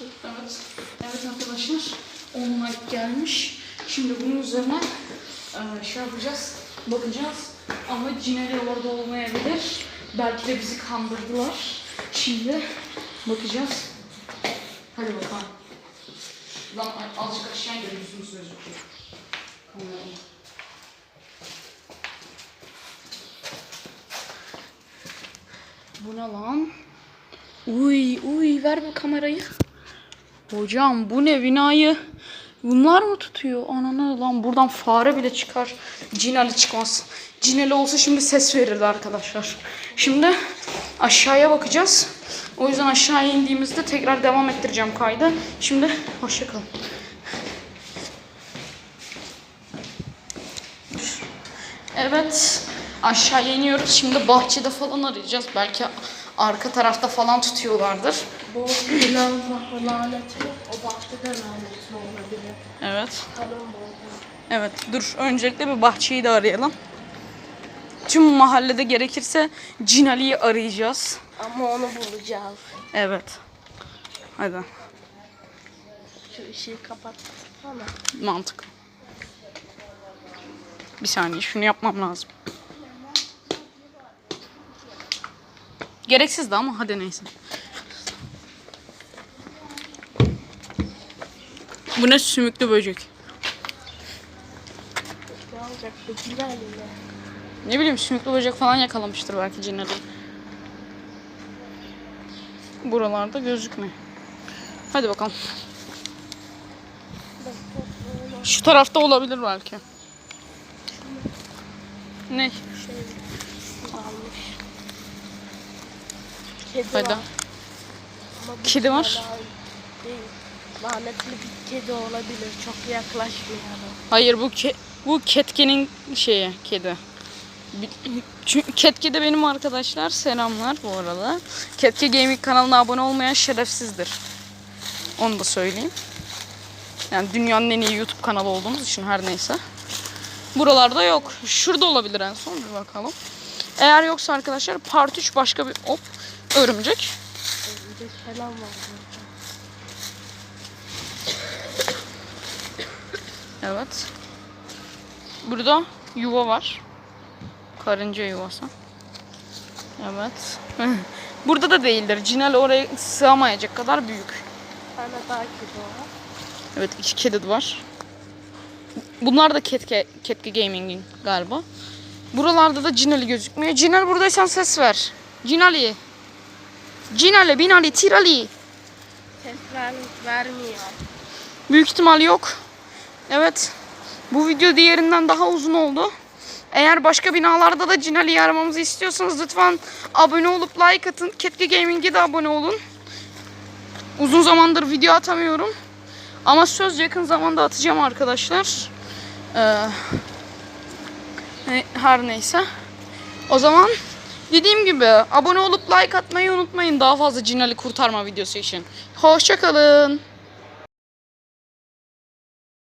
Evet. Evet arkadaşlar. 10 like gelmiş. Şimdi bunun üzerine e, şey yapacağız. Bakacağız. Ama Cineli orada olmayabilir. Belki de bizi kandırdılar. Şimdi bakacağız. Hadi bakalım. Lan azıcık aşağı görüyorsunuz sözcükü. Kamerayı. Bu ne lan? Uy uy ver bu kamerayı. Hocam bu ne binayı? Bunlar mı tutuyor? Ananı lan buradan fare bile çıkar. Cinali çıkmaz. Cinali olsa şimdi ses verirdi arkadaşlar. Şimdi aşağıya bakacağız. O yüzden aşağıya indiğimizde tekrar devam ettireceğim kaydı. Şimdi hoşçakalın. Evet. Aşağıya iniyoruz. Şimdi bahçede falan arayacağız. Belki arka tarafta falan tutuyorlardır. Bu pilav laneti o bahçede laneti olabilir. Evet. Evet. Dur. Öncelikle bir bahçeyi de arayalım. Tüm mahallede gerekirse Cinali'yi arayacağız. Ama onu bulacağız. Evet. Hadi. Şu ışığı kapatsana. Mantık. Bir saniye. Şunu yapmam lazım. Gereksizdi ama hadi neyse. Bu ne sümüklü böcek. Ne olacak güzel yine. Ne bileyim sümüklü böcek falan yakalamıştır belki cinleri. Buralarda gözükmüyor. Hadi bakalım. Şu tarafta olabilir belki. Ne? Kedi Hadi. var. Ama bu Kedi var. Değil. Lanetli bir kedi olabilir. Çok yaklaşmayalım. Hayır bu ke bu Ketke'nin şeyi kedi. Bi- Çünkü Ketke de benim arkadaşlar. Selamlar bu arada. Ketke Gaming kanalına abone olmayan şerefsizdir. Onu da söyleyeyim. Yani dünyanın en iyi YouTube kanalı olduğumuz için her neyse. Buralarda yok. Şurada olabilir en son bir bakalım. Eğer yoksa arkadaşlar part 3 başka bir hop örümcek. De selam var. Evet. Burada yuva var. Karınca yuvası. Evet. Burada da değildir. Cinal oraya sığamayacak kadar büyük. Tane daha kedi var. Evet iki kedi var. Bunlar da Ketke, Ketke Gaming'in galiba. Buralarda da Cinali gözükmüyor. Cinal buradaysan ses ver. Cinali. Cinali, Binali, Tirali. Ses ver, vermiyor. Büyük ihtimal yok. Evet. Bu video diğerinden daha uzun oldu. Eğer başka binalarda da Cinali'yi aramamızı istiyorsanız lütfen abone olup like atın. Ketke Gaming'e de abone olun. Uzun zamandır video atamıyorum. Ama söz yakın zamanda atacağım arkadaşlar. Ee, her neyse. O zaman dediğim gibi abone olup like atmayı unutmayın daha fazla Cinali kurtarma videosu için. Hoşçakalın.